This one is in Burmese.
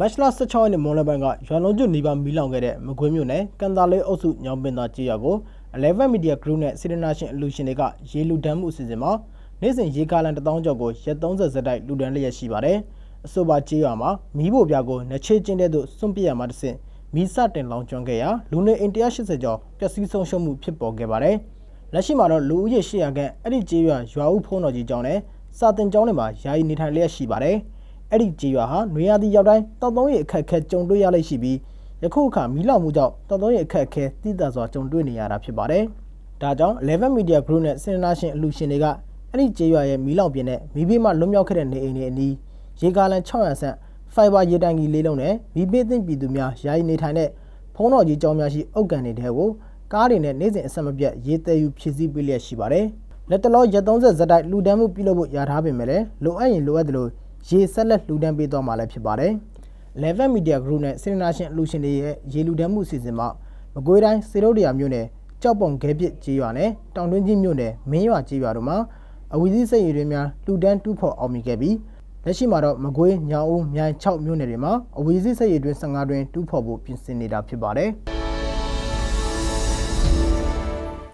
မတ်လ16ရက်နေ့မွန်လယ်ပိုင်းကရွာလုံးကျွနီးပါးမီးလောင်ခဲ့တဲ့မကွေးမြို့နယ်ကန်တာလေးအုပ်စုညောင်ပင်သာကြေးရွာကို11 Media Group နဲ့ Citizen အလူရှင်တွေကရေလူဒန်းမှုအစီအစဉ်မှာနေ့စဉ်ရေကားလန်1000ကျော်ကိုရက်30စက်တိုက်လူဒန်းလျက်ရှိပါတယ်။အဆိုပါကြေးရွာမှာမီးဖို့ပြားကိုနှချေချင်းတဲ့သို့စွန့်ပစ်ရမှာတစ်ဆင့်မီးစတင်လောင်ကျွမ်းခဲ့ရာလူနေအိမ်180ကျော်ပျက်စီးဆုံးရှုံးမှုဖြစ်ပေါ်ခဲ့ပါတယ်။လက်ရှိမှာတော့လူဦးရေ800ခန့်အဲ့ဒီကြေးရွာရွာဦးဖုံးတော်ကြီးကျောင်းနဲ့စာတင်ကျောင်းတွေမှာယာယီနေထိုင်လျက်ရှိပါတယ်။ အဲ့ဒီကြေးရွာဟာနွေရာသီရောက်တိုင်းတောက်သုံးရအခက်အခဲကြုံတွေ့ရလိမ့်ရှိပြီးယခုအခါမီးလောင်မှုကြောင့်တောက်သုံးရအခက်အခဲတိကျစွာကြုံတွေ့နေရတာဖြစ်ပါတယ်။ဒါကြောင့်11 Media Group နဲ့စင်နာရှင်အလူရှင်တွေကအဲ့ဒီကြေးရွာရဲ့မီးလောင်ပြင်းနဲ့မီးဘေးမှလွတ်မြောက်ခဲ့တဲ့နေအိမ်တွေအနီးရေကားလန်600ဆန့်ဖိုင်ဘာရေတိုင်ကြီးလေးလုံးနဲ့မီးဘေးသင့်ပြည်သူများယာယီနေထိုင်တဲ့ဖုံးတော်ကြီးကျောင်းများရှိအုတ်ကန်တွေတဲကိုကားတွေနဲ့နေ့စဉ်အဆက်မပြတ်ရေတဲယူဖြည့်ဆည်းပေးလျက်ရှိပါတယ်။လက်တလောရက်30ဇက်တိုက်လူဒန်းမှုပြုလုပ်ဖို့ရထားပေမဲ့လည်းလိုအပ်ရင်လိုအပ်တယ်လို့ ရေဆက်လက်လူဒန်းပေးသွားမှာလည်းဖြစ်ပါတယ်။ Level Media Group နဲ့ Cineration အလူရှင်တွေရဲ့ရေလူဒန်းမှုအစီအစဉ်မှာမကွေးတိုင်းစေတုတ်တရာမြို့နယ်ကြောက်ပုံခဲပစ်ကြေးရွာနဲ့တောင်တွင်းကြီးမြို့နယ်မင်းရွာကြေးရွာတို့မှာအဝီသီးစိတ်ရည်တွေများလူဒန်းတူးဖော်အောင်မြင်ခဲ့ပြီးလက်ရှိမှာတော့မကွေးညောင်ဦးမြိုင်6မြို့နယ်တွေမှာအဝီသီးစိတ်ရည်တွင်15တွင်တူးဖော်ဖို့ပြင်ဆင်နေတာဖြစ်ပါတယ်။